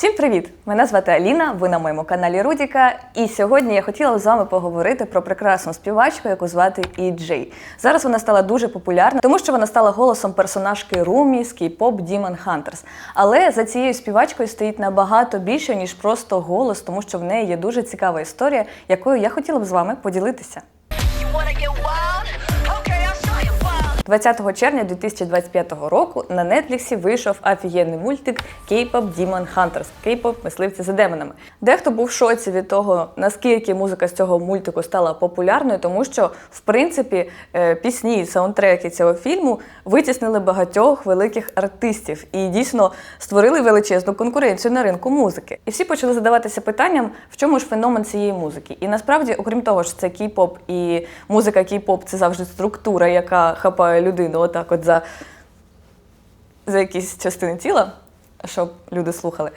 Всім привіт! Мене звати Аліна. Ви на моєму каналі Рудіка. І сьогодні я хотіла з вами поговорити про прекрасну співачку, яку звати І Джей. Зараз вона стала дуже популярна, тому що вона стала голосом персонажки Румі з кей-поп Demon Hunters. Але за цією співачкою стоїть набагато більше ніж просто голос, тому що в неї є дуже цікава історія, якою я хотіла б з вами поділитися. 20 червня 2025 року на Нетліксі вийшов офігенний мультик K-pop Demon Hunters K-pop мисливці за демонами. Дехто був в шоці від того, наскільки музика з цього мультику стала популярною, тому що в принципі е, пісні, саундтреки цього фільму витіснили багатьох великих артистів і дійсно створили величезну конкуренцію на ринку музики. І всі почали задаватися питанням, в чому ж феномен цієї музики. І насправді, окрім того, що це кей-поп і музика кей-поп це завжди структура, яка хапає людину отак, от за, за якісь частини тіла. Щоб люди слухали.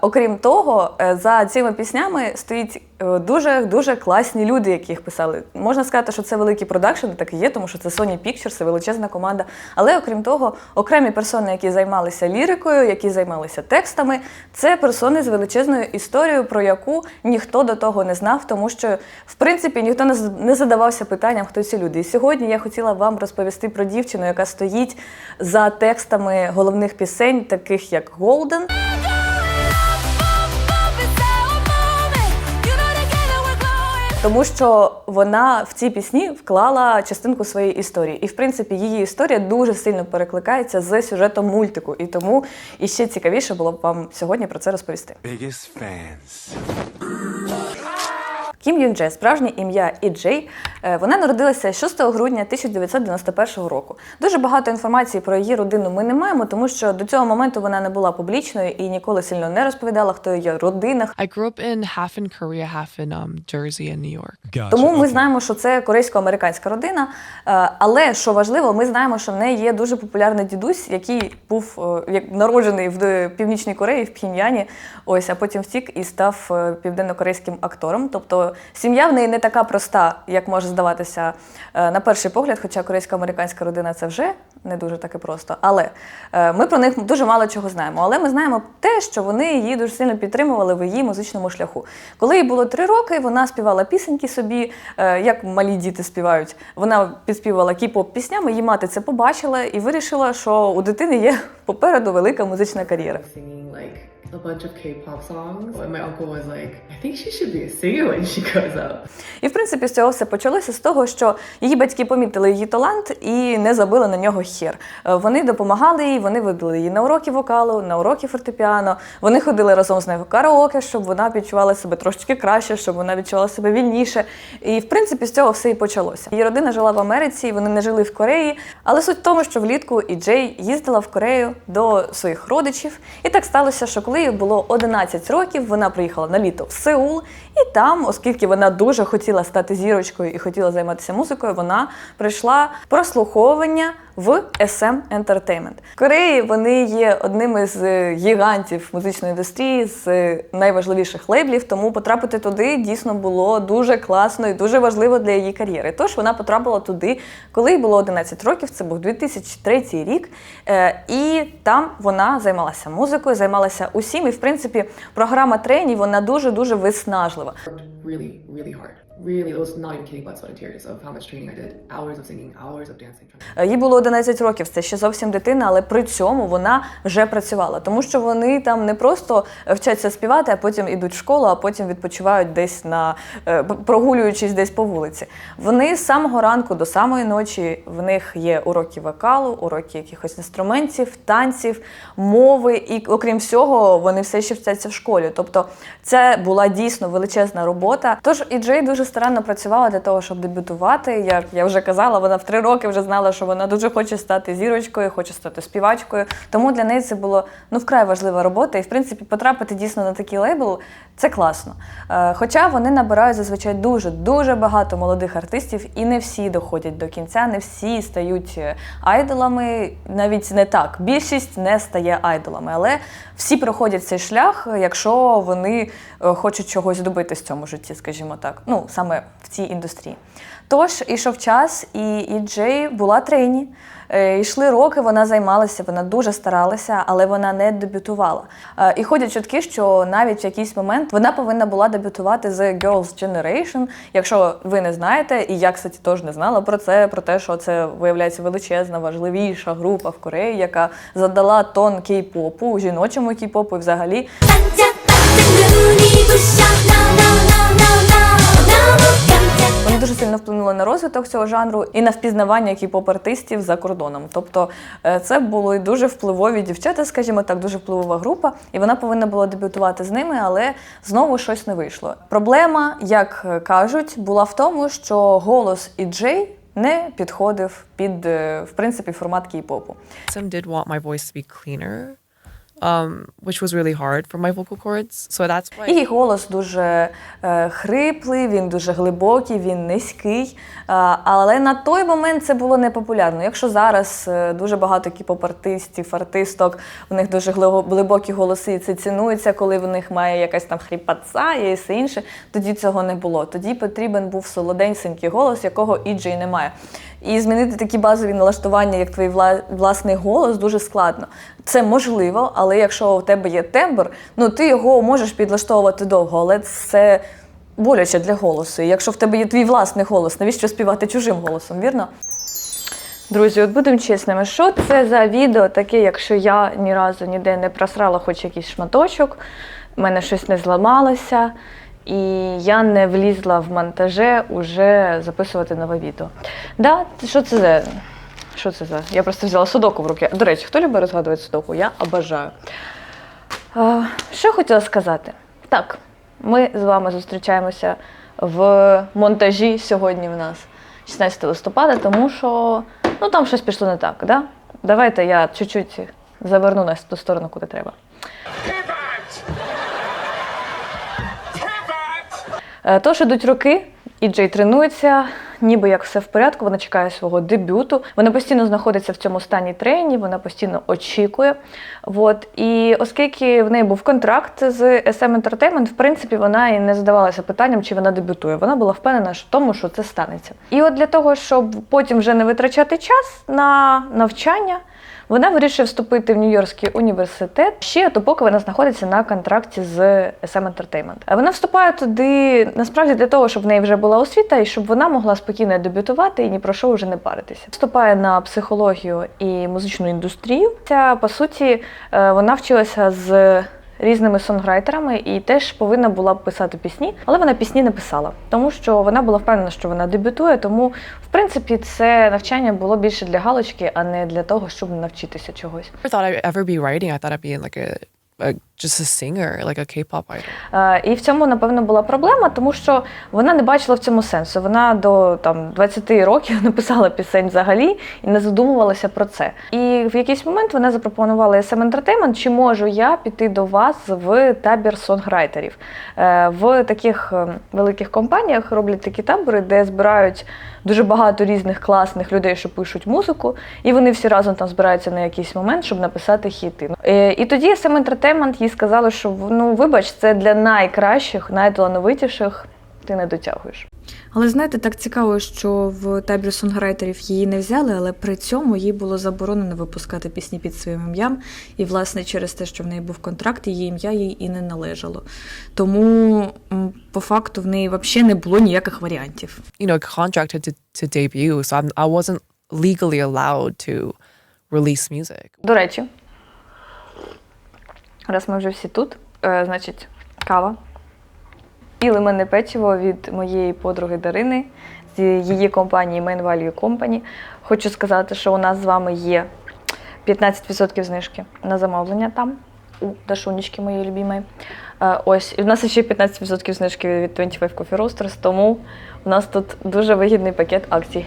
Окрім того, е, за цими піснями стоїть дуже дуже класні люди, які їх писали. Можна сказати, що це великий продакшн, так і є, тому що це Sony Pictures, величезна команда. Але окрім того, окремі персони, які займалися лірикою, які займалися текстами, це персони з величезною історією, про яку ніхто до того не знав, тому що в принципі ніхто не задавався питанням, хто ці люди. І сьогодні я хотіла вам розповісти про дівчину, яка стоїть за текстами головних пісень, таких як Golden. Тому що вона в ці пісні вклала частинку своєї історії, і в принципі її історія дуже сильно перекликається з сюжетом мультику. І тому іще цікавіше було б вам сьогодні про це розповісти. biggest fans. Кім Юн Дже, справжнє ім'я І Джей. Е, Вона народилася 6 грудня 1991 року. Дуже багато інформації про її родину ми не маємо, тому що до цього моменту вона не була публічною і ніколи сильно не розповідала, хто її родина, I grew up in half in Korea, half in um, Jersey and New York. Тому ми знаємо, що це корейсько-американська родина. Е, Але що важливо, ми знаємо, що в неї є дуже популярний дідусь, який був е, як народжений в Північній Кореї, в Пхеньяні. Ось, а потім втік і став південно-корейським актором. Тобто сім'я в неї не така проста, як може здаватися е, на перший погляд, хоча корейсько-американська родина це вже не дуже таки просто. Але е, ми про них дуже мало чого знаємо. Але ми знаємо те, що вони її дуже сильно підтримували в її музичному шляху. Коли їй було три роки, вона співала пісеньки собі, е, як малі діти співають. Вона підспівала кей-поп піснями, її мати це побачила і вирішила, що у дитини є попереду велика музична кар'єра. A bunch of K-pop songs. And my uncle was like, I think she should be a singer when she grows up. І в принципі з цього все почалося з того, що її батьки помітили її талант і не забили на нього хер. Е, Вони допомагали їй, вони водили її на уроки вокалу, на уроки фортепіано. Вони ходили разом з нею в караоке, щоб вона відчувала себе трошки краще, щоб вона відчувала себе вільніше. І в принципі з цього все і почалося. Її родина жила в Америці, вони не жили в Кореї. Але суть в тому, що влітку і Джей їздила в Корею до своїх родичів. І так сталося, що коли їй було 11 років, вона приїхала на літо в Сеул, і там, оскільки вона дуже хотіла стати зірочкою і хотіла займатися музикою, вона прийшла прослуховування в SM Entertainment. В Кореї вони є одним із е, гігантів музичної індустрії з найважливіших лейблів, тому потрапити туди дійсно було дуже класно і дуже важливо для її кар'єри. Тож вона потрапила туди, коли їй було 11 років. Це був 2003 рік, Е, і там вона займалася музикою, займалася усім. І в принципі, програма тренів вона дуже дуже виснажлива. Really, it not even kidding tears of how much training I did. Hours of singing, hours of dancing. Е, Їй було 11 років, це ще зовсім дитина, але при цьому вона вже працювала, тому що вони там не просто вчаться співати, а потім ідуть в школу, а потім відпочивають десь на е, прогулюючись десь по вулиці. Вони з самого ранку до самої ночі в них є уроки вокалу, уроки якихось інструментів, танців, мови, і окрім всього, вони все ще вчаться в школі. Тобто, це була дійсно величезна робота. Тож і Джей дуже старанно працювала для того, щоб дебютувати. Як я вже казала, вона в три роки вже знала, що вона дуже хоче стати зірочкою, хоче стати співачкою. Тому для неї це було ну вкрай важлива робота. І в принципі, потрапити дійсно на такий лейбл це класно. Е, Хоча вони набирають зазвичай дуже дуже багато молодих артистів, і не всі доходять до кінця, не всі стають е, айдолами. Навіть не так. Більшість не стає айдолами, але всі проходять цей шлях, якщо вони е, хочуть чогось добитись в цьому житті, скажімо так. Ну саме в цій індустрії. Тож ішов час, і, Джей була трейні. Е, Йшли роки, вона займалася, вона дуже старалася, але вона не дебютувала. Е, І ходять чутки, що навіть в якийсь момент вона повинна була дебютувати з Girls' Generation. Якщо ви не знаєте, і я, кстати, теж не знала про це, про те, що це виявляється величезна, важливіша група в Кореї, яка задала тон кей-попу, жіночому кей-попу і взагалі. Вони дуже сильно вплинули на розвиток цього жанру і на впізнавання кіп-поп-артистів за кордоном. Тобто е, це були дуже впливові дівчата, скажімо так, дуже впливова група, і вона повинна була дебютувати з ними, але знову щось не вийшло. Проблема, як е, кажуть, була в тому, що голос і Джей не підходив під е, в принципі формат кей-попу. Some did want my voice to be cleaner, um, which was really hard for my vocal cords. So that's why. Її голос дуже е, хриплий, він дуже глибокий, він низький. Е, але на той момент це було непопулярно. Якщо зараз е, дуже багато кіпоп-артистів, артисток, у них дуже глибокі голоси, і це цінується, коли в них має якась там хріпатца і все інше. Тоді цього не було. Тоді потрібен був солоденький голос, якого іджей немає. І змінити такі базові налаштування, як твій власний голос, дуже складно. Це можливо, але якщо у тебе є тембр, ну ти його можеш підлаштовувати довго, але це боляче для голосу. І якщо в тебе є твій власний голос, навіщо співати чужим голосом, вірно? Друзі, от будемо чесними, що це за відео таке, якщо я ні разу ніде не просрала хоч якийсь шматочок, в мене щось не зламалося, і я не влізла в монтаже уже записувати нове відео. Да, що це за. Що це за? Я просто взяла судоку в руки. До речі, хто любить розгадувати судоку? Я обожаю. А, що хотіла сказати? Так, ми з вами зустрічаємося в монтажі сьогодні в нас 16 листопада, тому що ну, там щось пішло не так. Да? Давайте я чуть-чуть заверну нас ту сторону, куди треба. Е, Тож ідуть роки, і Джей тренується, ніби як все в порядку. Вона чекає свого дебюту. Вона постійно знаходиться в цьому стані трені, вона постійно очікує. От. І оскільки в неї був контракт з SM Entertainment, в принципі, вона і не задавалася питанням, чи вона дебютує. Вона була впевнена в тому, що це станеться. І от для того, щоб потім вже не витрачати час на навчання. Вона вирішує вступити в Нью-Йоркський університет ще допоки вона знаходиться на контракті з SM Entertainment. А Вона вступає туди насправді для того, щоб в неї вже була освіта і щоб вона могла спокійно дебютувати і ні про що вже не паритися. Вступає на психологію і музичну індустрію. Ця по суті е, вона вчилася з. Різними сонграйтерами і теж повинна була б писати пісні, але вона пісні не писала, тому що вона була впевнена, що вона дебютує. Тому, в принципі, це навчання було більше для галочки, а не для того, щоб навчитися чогось. I thought I'd ever be writing. I thought I'd be like a, a just a singer, like a K-pop idol. Е, І в цьому, напевно, була проблема, тому що вона не бачила в цьому сенсу. Вона до там 20 років не писала пісень взагалі і не задумувалася про це. І в якийсь момент вона запропонувала SM Entertainment, чи можу я піти до вас в табір сонграйтерів. Е, В таких е, великих компаніях роблять такі табори, де збирають дуже багато різних класних людей, що пишуть музику, і вони всі разом там збираються на якийсь момент, щоб написати хіти. Е, І тоді SM Entertainment їй сказали, що ну вибач, це для найкращих, найталановитіших. Ти не дотягуєш. Але знаєте, так цікаво, що в табір сонграйтерів її не взяли, але при цьому їй було заборонено випускати пісні під своїм ім'ям. І, власне, через те, що в неї був контракт, її ім'я їй і не належало. Тому по факту в неї взагалі не було ніяких варіантів. You know, contracted to, to debut, so I wasn't legally allowed to release music. До речі, раз ми вже всі тут, е, значить, кава. І лимонне печиво від моєї подруги Дарини з її компанії Main Value Company. Хочу сказати, що у нас з вами є 15% знижки на замовлення там. У Дашунечки моєї любимої. Е, Ось, і в нас ще 15% знижки від 25 Coffee Roasters, тому у нас тут дуже вигідний пакет акцій.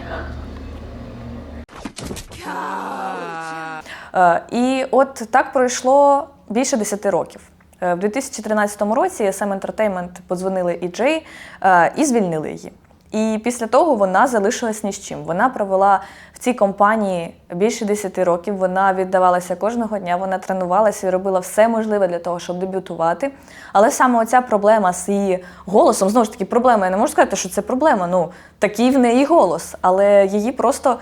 Е, І от так пройшло більше 10 років. Е, В 2013 році SM Entertainment подзвонили EJ е, і звільнили її. І після того вона залишилась ні з чим. Вона провела в цій компанії більше 10 років. Вона віддавалася кожного дня, вона тренувалася і робила все можливе для того, щоб дебютувати. Але саме оця проблема з її голосом, знову ж таки, проблема. Я не можу сказати, що це проблема. Ну, такий в неї голос, але її просто.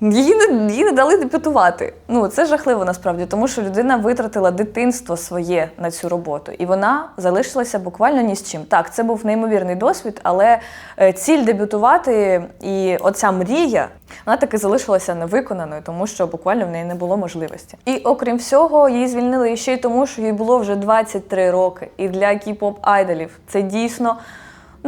Її не, її не дали дебютувати. Ну це жахливо насправді, тому що людина витратила дитинство своє на цю роботу, і вона залишилася буквально ні з чим. Так, це був неймовірний досвід, але е, ціль дебютувати і оця мрія, вона таки залишилася невиконаною, тому що буквально в неї не було можливості. І окрім всього, її звільнили ще й тому, що їй було вже 23 роки. І для кіп-поп айдолів це дійсно.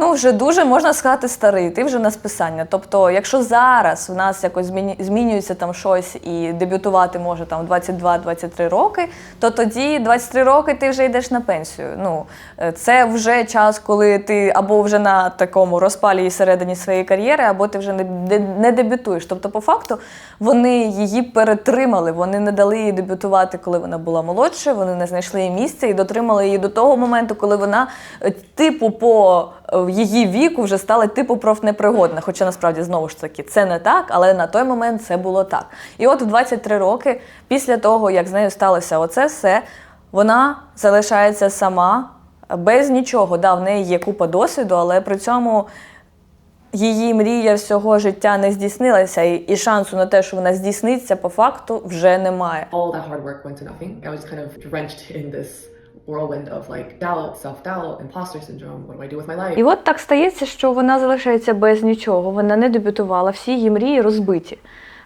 Ну, вже дуже можна сказати старий, ти вже на списання. Тобто, якщо зараз в нас якось змінюється там щось і дебютувати може там 22-23 роки, то тоді 23 роки ти вже йдеш на пенсію. Ну, е, це вже час, коли ти або вже на такому розпалі і середині своєї кар'єри, або ти вже не, дебютуєш. Тобто, по факту, вони її перетримали, вони не дали їй дебютувати, коли вона була молодша, вони не знайшли їй місця і дотримали її до того моменту, коли вона, е, типу, по е, її віку вже стала типу профнепригодна. Хоча насправді знову ж таки це не так, але на той момент це було так. І от в 23 роки, після того, як з нею сталося оце все, вона залишається сама без нічого. Да, в неї є купа досвіду, але при цьому. Її мрія всього життя не здійснилася, і, і шансу на те, що вона здійсниться, по факту вже немає. All that hard work went to nothing. I was kind of drenched in this whirlwind of like doubt, self-doubt, imposter syndrome. What do I do with my life? І от так стається, що вона залишається без нічого. Вона не дебютувала, всі її мрії розбиті.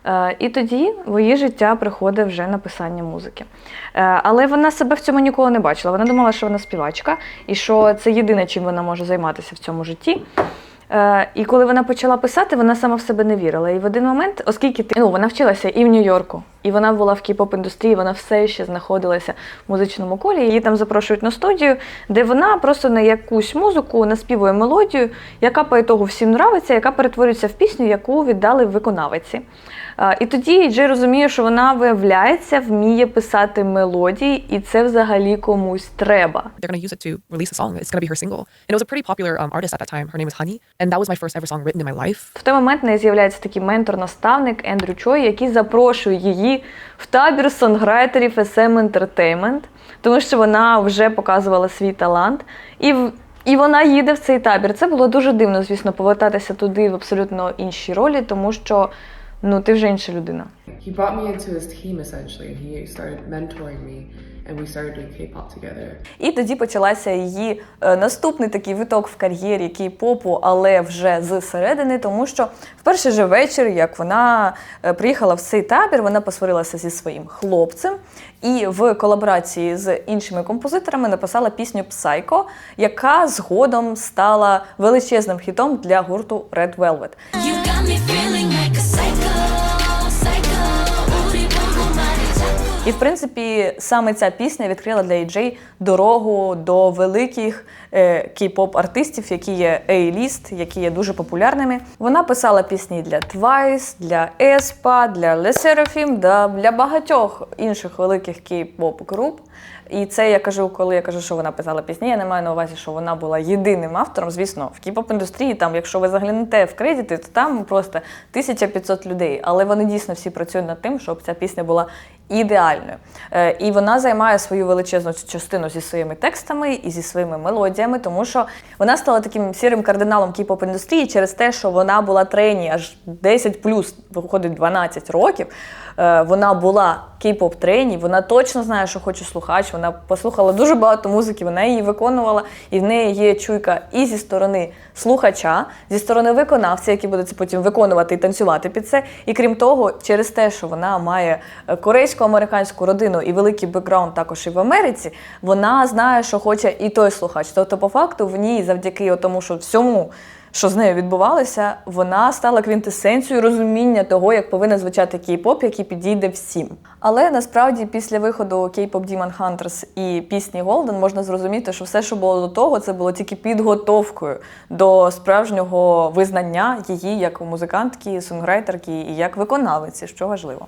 Е, І тоді в її життя приходить вже написання музики. Е, Але вона себе в цьому ніколи не бачила. Вона думала, що вона співачка і що це єдине, чим вона може займатися в цьому житті. Е, І коли вона почала писати, вона сама в себе не вірила. І в один момент, оскільки ти ну вона вчилася і в Нью-Йорку, і вона була в кей-поп індустрії, вона все ще знаходилася в музичному колі. Її там запрошують на студію, де вона просто на якусь музику наспівує мелодію, яка по ітогу всім нравиться, яка перетворюється в пісню, яку віддали виконавиці. І тоді Джей розуміє, що вона виявляється, вміє писати мелодії, і це взагалі комусь треба. They're gonna use it to release a song. It's gonna be her single. And it was a pretty popular um, artist at that time. Her name is Honey, and that was my first ever song written in my life. В той момент в неї з'являється такий ментор-наставник Ендрю Чой, який запрошує її в табір сонграйтерів SM Entertainment, тому що вона вже показувала свій талант. І, і вона їде в цей табір. Це було дуже дивно, звісно, повертатися туди в абсолютно інші ролі, тому що ну, ти вже інша людина. He brought me into his team essentially, he started mentoring me, and we started doing K-pop together. І тоді почалася її е, наступний такий виток в кар'єрі кей-попу, але вже з середини, тому що в перший же вечір, як вона е, приїхала в цей табір, вона посварилася зі своїм хлопцем і в колаборації з іншими композиторами написала пісню Psycho, яка згодом стала величезним хітом для гурту Red Velvet. You got me feeling І в принципі саме ця пісня відкрила для AJ дорогу до великих е, кей-поп артистів, які є A-list, які є дуже популярними. Вона писала пісні для Twice, для Espa, для Le Seraphim, для багатьох інших великих кей-поп груп. І це я кажу, коли я кажу, що вона писала пісні, я не маю на увазі, що вона була єдиним автором. Звісно, в кей-поп індустрії, там, якщо ви заглянете в кредити, то там просто 1500 людей. Але вони дійсно всі працюють над тим, щоб ця пісня була ідеальною. Е, І вона займає свою величезну частину зі своїми текстами і зі своїми мелодіями, тому що вона стала таким сірим кардиналом кей-поп індустрії через те, що вона була трені аж 10 плюс, виходить 12 років. Е, Вона була кей-поп трені, вона точно знає, що хоче слухач. Вона послухала дуже багато музики, вона її виконувала, і в неї є чуйка і зі сторони слухача, зі сторони виконавця, який буде це потім виконувати і танцювати під це. І крім того, через те, що вона має е, корейсько-американську родину і великий бекграунд також і в Америці, вона знає, що хоче і той слухач. Тобто, по факту, в ній завдяки тому, що всьому. Що з нею відбувалося, вона стала квінтесенцією розуміння того, як повинен звучати кей-поп, який підійде всім. Але насправді після виходу K-pop Demon Hunters і пісні Golden можна зрозуміти, що все, що було до того, це було тільки підготовкою до справжнього визнання її як музикантки, сонграйтерки і як виконавиці, що важливо.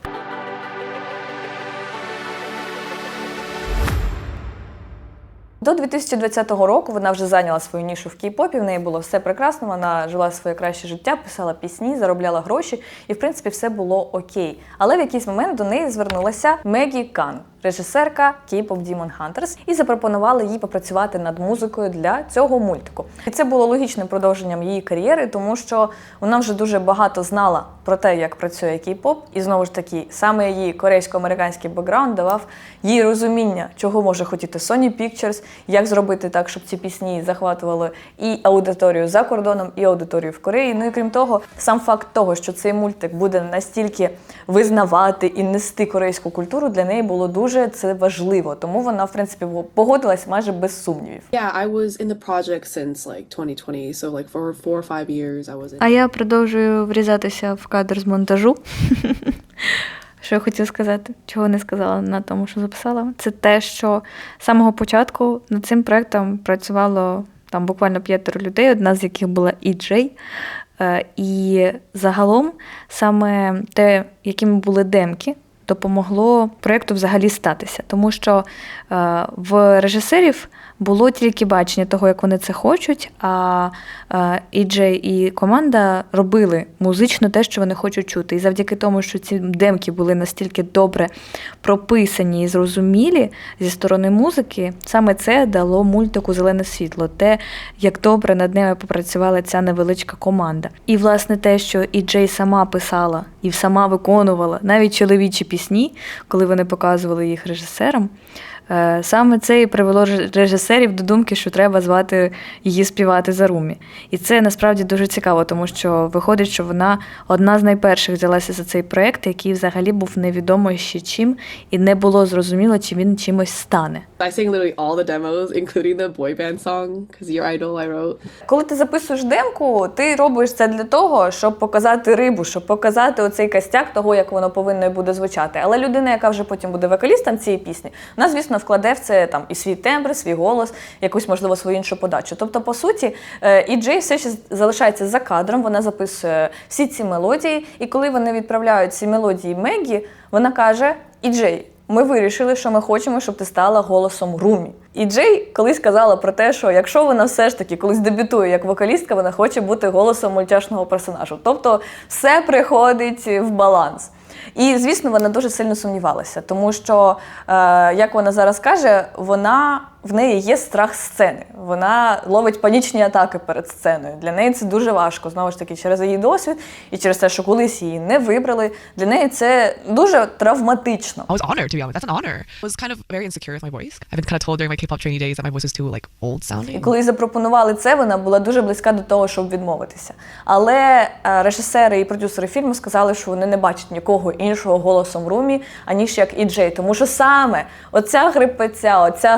До 2020 року вона вже зайняла свою нішу в кей-попі, в неї було все прекрасно, вона жила своє краще життя, писала пісні, заробляла гроші, і в принципі все було окей. Але в якийсь момент до неї звернулася Мегі Кан, режисерка K-pop Demon Hunters, і запропонувала їй попрацювати над музикою для цього мультику. І це було логічним продовженням її кар'єри, тому що вона вже дуже багато знала про те, як працює кей-поп, і знову ж таки, саме її корейсько-американський бекграунд давав їй розуміння, чого може хотіти Sony Pictures, як зробити так, щоб ці пісні захватували і аудиторію за кордоном, і аудиторію в Кореї. Ну і крім того, сам факт того, що цей мультик буде настільки визнавати і нести корейську культуру, для неї було дуже це важливо. Тому вона, в принципі, погодилась майже без сумнівів. Yeah, I was in the project since like 2020, so like for four or five years I was in. А я продовжую врізатися в кадр з монтажу. Що я хотіла сказати, чого не сказала на тому, що записала, це те, що з самого початку над цим проектом працювало там буквально п'ятеро людей, одна з яких була і Джей. Е, І загалом саме те, якими були демки, допомогло проекту взагалі статися, тому що е, в режисерів було тільки бачення того, як вони це хочуть. А е, і команда робили музично те, що вони хочуть чути. І завдяки тому, що ці демки були настільки добре прописані і зрозумілі зі сторони музики, саме це дало мультику зелене світло, те, як добре над ними попрацювала ця невеличка команда. І власне те, що і Джей сама писала і сама виконувала навіть чоловічі пісні, коли вони показували їх режисерам. Е, Саме це і привело режисерів до думки, що треба звати її співати за румі. І це насправді дуже цікаво, тому що виходить, що вона одна з найперших взялася за цей проект, який взагалі був невідомо ще чим, і не було зрозуміло, чи він чимось стане. I sang literally all the demos, including the boy band song, because Your Idol I wrote. Коли ти записуєш демку, ти робиш це для того, щоб показати рибу, щоб показати оцей костяк того, як воно повинно буде звучати. Але людина, яка вже потім буде вокалістом цієї пісні, вона, звісно, вкладе в це там і свій тембр, свій голос, якусь, можливо, свою іншу подачу. Тобто, по суті, е, і Джей все ще залишається за кадром, вона записує всі ці мелодії, і коли вони відправляють ці мелодії Мегі, вона каже: І Джей. Ми вирішили, що ми хочемо, щоб ти стала голосом Румі. І Джей колись казала про те, що якщо вона все ж таки колись дебютує як вокалістка, вона хоче бути голосом мультяшного персонажу. Тобто все приходить в баланс. І звісно, вона дуже сильно сумнівалася, тому що, е, як вона зараз каже, вона в неї є страх сцени. Вона ловить панічні атаки перед сценою. Для неї це дуже важко. Знову ж таки, через її досвід і через те, що колись її не вибрали. Для неї це дуже травматично. I was honored to be honest. That's an honor. I was kind of very insecure with my voice. I've been kind of told during my K-pop trainee days that my voice is too like old І коли запропонували це, вона була дуже близька до того, щоб відмовитися. Але е, режисери і продюсери фільму сказали, що вони не бачать нікого іншого голосом Румі, аніж як і Джей. Тому що саме оця грипеця, оця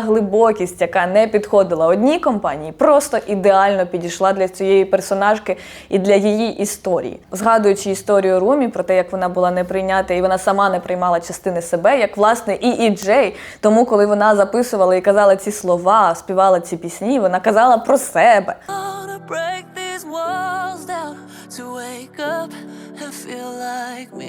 глибокість, яка не підходила одній компанії, просто ідеально підійшла для цієї персонажки і для її історії. Згадуючи історію Румі про те, як вона була не прийнята, і вона сама не приймала частини себе, як власне і і Джей. Тому, коли вона записувала і казала ці слова, співала ці пісні, вона казала про себе.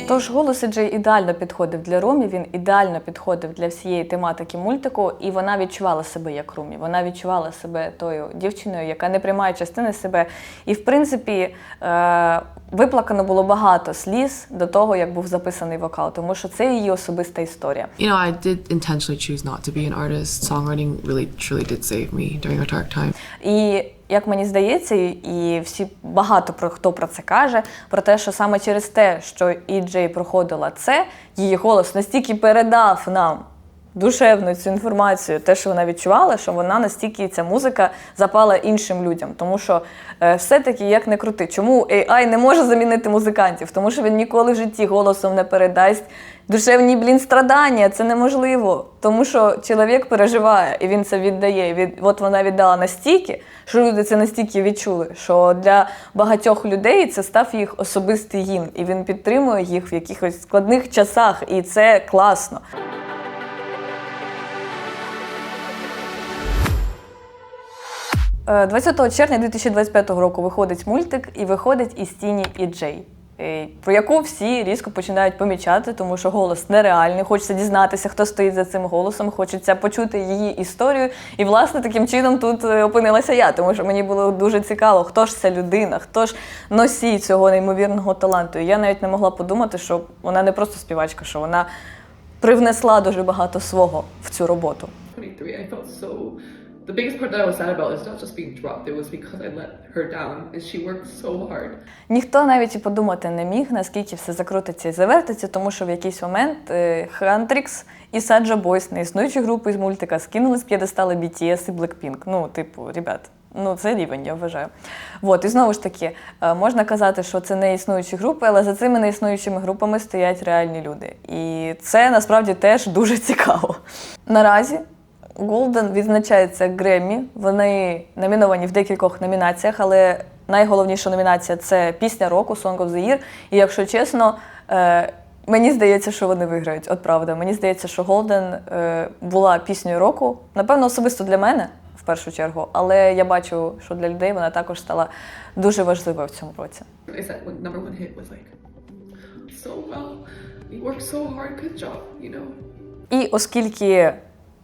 Тож голос Джей ідеально підходив для Румі, він ідеально підходив для всієї тематики мультику, і вона відчувала себе як Румі. Вона відчувала себе тою дівчиною, яка не приймає частини себе. І в принципі е- виплакано було багато сліз до того, як був записаний вокал, тому що це її особиста історія. You know, I did intentionally choose not to be an artist. Songwriting really truly did save me during a dark time. І як мені здається, і всі багато про хто про це каже, про те, що саме через те, що Іджей проходила це, її голос настільки передав нам душевну цю інформацію, те, що вона відчувала, що вона настільки ця музика запала іншим людям. Тому що е, все-таки як не крути, чому AI не може замінити музикантів? Тому що він ніколи в житті голосом не передасть душевні блін страдання. Це неможливо. Тому що чоловік переживає і він це віддає. Від от вона віддала настільки, що люди це настільки відчули, що для багатьох людей це став їх особистий гімн, і він підтримує їх в якихось складних часах, і це класно. 20 червня 2025 року виходить мультик і виходить із тіні і Джей. е, про яку всі різко починають помічати, тому що голос нереальний. Хочеться дізнатися, хто стоїть за цим голосом, хочеться почути її історію. І, власне, таким чином тут е, опинилася я, тому що мені було дуже цікаво, хто ж ця людина, хто ж носій цього неймовірного таланту. І я навіть не могла подумати, що вона не просто співачка, що вона привнесла дуже багато свого в цю роботу. 23, I felt so. The biggest part that I was sad about is not just being dropped, it was because I let her down and she worked so hard. Ніхто навіть і подумати не міг, наскільки все закрутиться і завертиться, тому що в якийсь момент е, Хантрікс і Саджа Бойс, неіснуючі групи з мультика, скинули з п'єдестали BTS і Blackpink. Ну, типу, ребят. Ну, це рівень, я вважаю. От, і знову ж таки, е, можна казати, що це не існуючі групи, але за цими неіснуючими групами стоять реальні люди. І це насправді теж дуже цікаво. Наразі Голден відзначається Греммі. Вони номіновані в декількох номінаціях, але найголовніша номінація це пісня року Song of the Year. І якщо чесно, е, мені здається, що вони виграють. От правда, мені здається, що Голден е, була піснею року. Напевно, особисто для мене в першу чергу, але я бачу, що для людей вона також стала дуже важливою в цьому році. І оскільки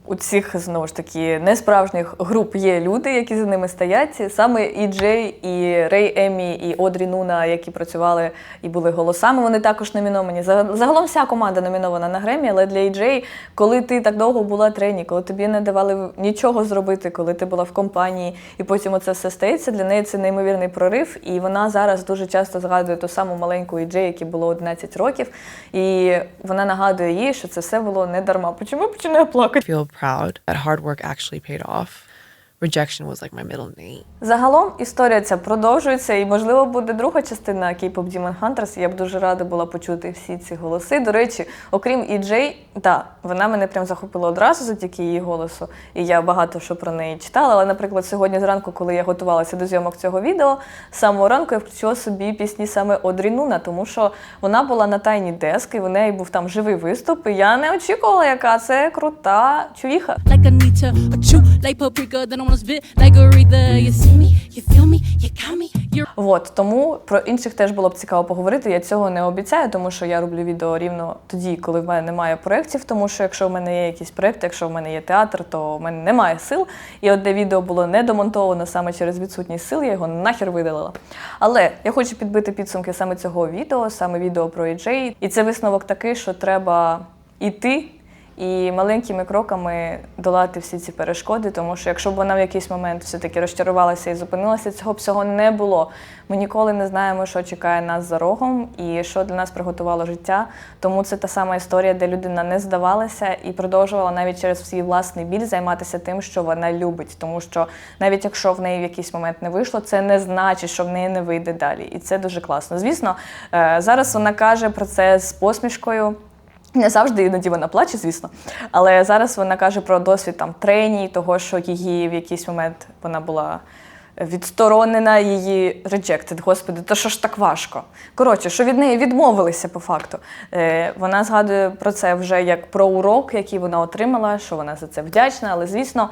у цих знову ж таки несправжніх груп є люди, які за ними стоять, саме і Джей, і Рей Емі, і Одрі Нуна, які працювали і були голосами, вони також номіновані. За- Загалом вся команда номінована на Гремі, але для EJ, коли ти так довго була трені, коли тобі не давали нічого зробити, коли ти була в компанії, і потім оце все стається, для неї це неймовірний прорив. І вона зараз дуже часто згадує ту саму маленьку EJ, якій було 11 років. І вона нагадує їй, що це все було не дарма. Чому я починаю плакати? Proud that hard work actually paid off. Rejection was like my middle name. Загалом історія ця продовжується, і можливо буде друга частина K-pop Demon Hunters. Я б дуже рада була почути всі ці голоси. До речі, окрім EJ, так, вона мене прям захопила одразу завдяки її голосу, і я багато що про неї читала. Але, наприклад, сьогодні зранку, коли я готувалася до зйомок цього відео, з самого ранку я включила собі пісні саме Одрі Нуна, тому що вона була на тайні деск, і в неї був там живий виступ. І я не очікувала, яка це крута чувіха. like a spit like От тому про інших теж було б цікаво поговорити. Я цього не обіцяю, тому що я роблю відео рівно тоді, коли в мене немає проєктів. Тому що якщо в мене є якісь проєкти, якщо в мене є театр, то в мене немає сил. І одне відео було не домонтовано саме через відсутність сил, я його нахер видалила. Але я хочу підбити підсумки саме цього відео, саме відео про EJ. І це висновок такий, що треба іти і маленькими кроками долати всі ці перешкоди, тому що якщо б вона в якийсь момент все-таки розчарувалася і зупинилася, цього б всього не було. Ми ніколи не знаємо, що чекає нас за рогом і що для нас приготувало життя. Тому це та сама історія, де людина не здавалася і продовжувала навіть через свій власний біль займатися тим, що вона любить. Тому що навіть якщо в неї в якийсь момент не вийшло, це не значить, що в неї не вийде далі. І це дуже класно. Звісно, е, зараз вона каже про це з посмішкою. Не завжди іноді вона плаче, звісно. Але зараз вона каже про досвід там трені, того, що її в якийсь момент вона була відсторонена, її rejected. Господи, то що ж так важко? Коротше, що від неї відмовилися по факту. Е, вона згадує про це вже як про урок, який вона отримала, що вона за це вдячна, але звісно,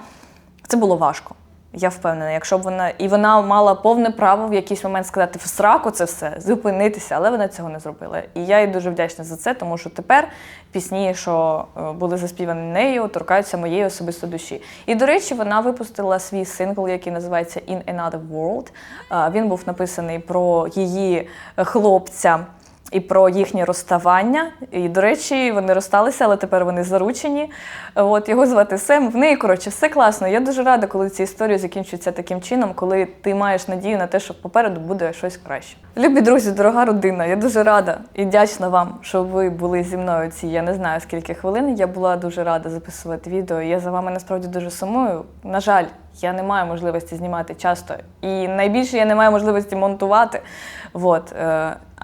це було важко. Я впевнена, якщо б вона і вона мала повне право в якийсь момент сказати в сраку це все, зупинитися, але вона цього не зробила. І я їй дуже вдячна за це, тому що тепер пісні, що е, були заспівані нею, торкаються моєї особисто душі. І до речі, вона випустила свій сингл, який називається In Another World. Е, Він був написаний про її хлопця і про їхнє розставання. І, до речі, вони розсталися, але тепер вони заручені. От його звати Сем. В неї коротше все класно. Я дуже рада, коли ці історії закінчуються таким чином, коли ти маєш надію на те, що попереду буде щось краще. Любі друзі, дорога родина, я дуже рада і вдячна вам, що ви були зі мною ці. Я не знаю скільки хвилин. Я була дуже рада записувати відео. Я за вами насправді дуже сумую. На жаль, я не маю можливості знімати часто, і найбільше я не маю можливості монтувати. От.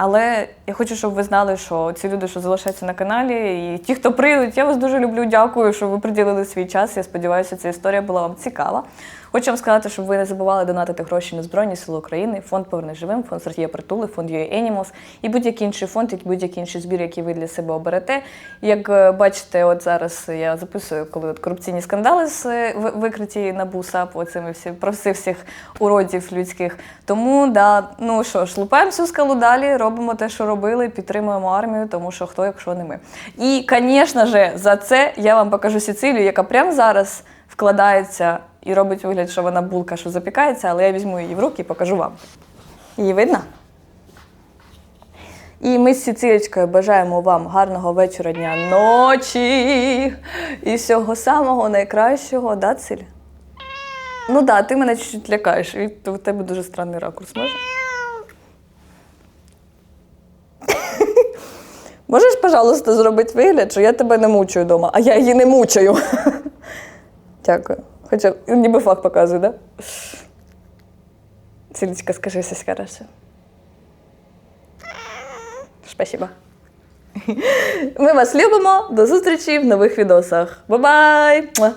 Але я хочу, щоб ви знали, що ці люди, що залишаються на каналі, і ті, хто прийдуть, я вас дуже люблю. Дякую, що ви приділили свій час. Я сподіваюся, ця історія була вам цікава. Хочу вам сказати, щоб ви не забували донатити гроші на Збройні Сили України, фонд «Повернись живим, фонд Сергія Притули, фонд UA Animals і будь-який інший фонд, будь-який інший збір, який ви для себе оберете. Як е, бачите, от зараз я записую, коли от корупційні скандали з е, викриті на САП, оцими всі про всіх всіх уродів людських. Тому да, ну що ж, лупаємо цю скалу далі, робимо робимо те, що робили, підтримуємо армію, тому що хто, якщо не ми. І, звісно ж, за це я вам покажу Сіцилію, яка прямо зараз вкладається і робить вигляд, що вона булка, що запікається, але я візьму її в руки і покажу вам. Її видно? І ми з Сіцилічкою бажаємо вам гарного вечора, дня, ночі і всього самого найкращого, да, Циль? Ну да, ти мене чуть-чуть лякаєш. І у тебе дуже странний ракурс, може? Можеш, пожалуйста, зробити вигляд, що я тебе не мучаю вдома, а я її не мучаю. Дякую. Хоча ніби факт показує, да? Цілічка, скажи щось хороше. Спасибо. Ми вас любимо. До зустрічі в нових відосах. Бай-бай! Муа.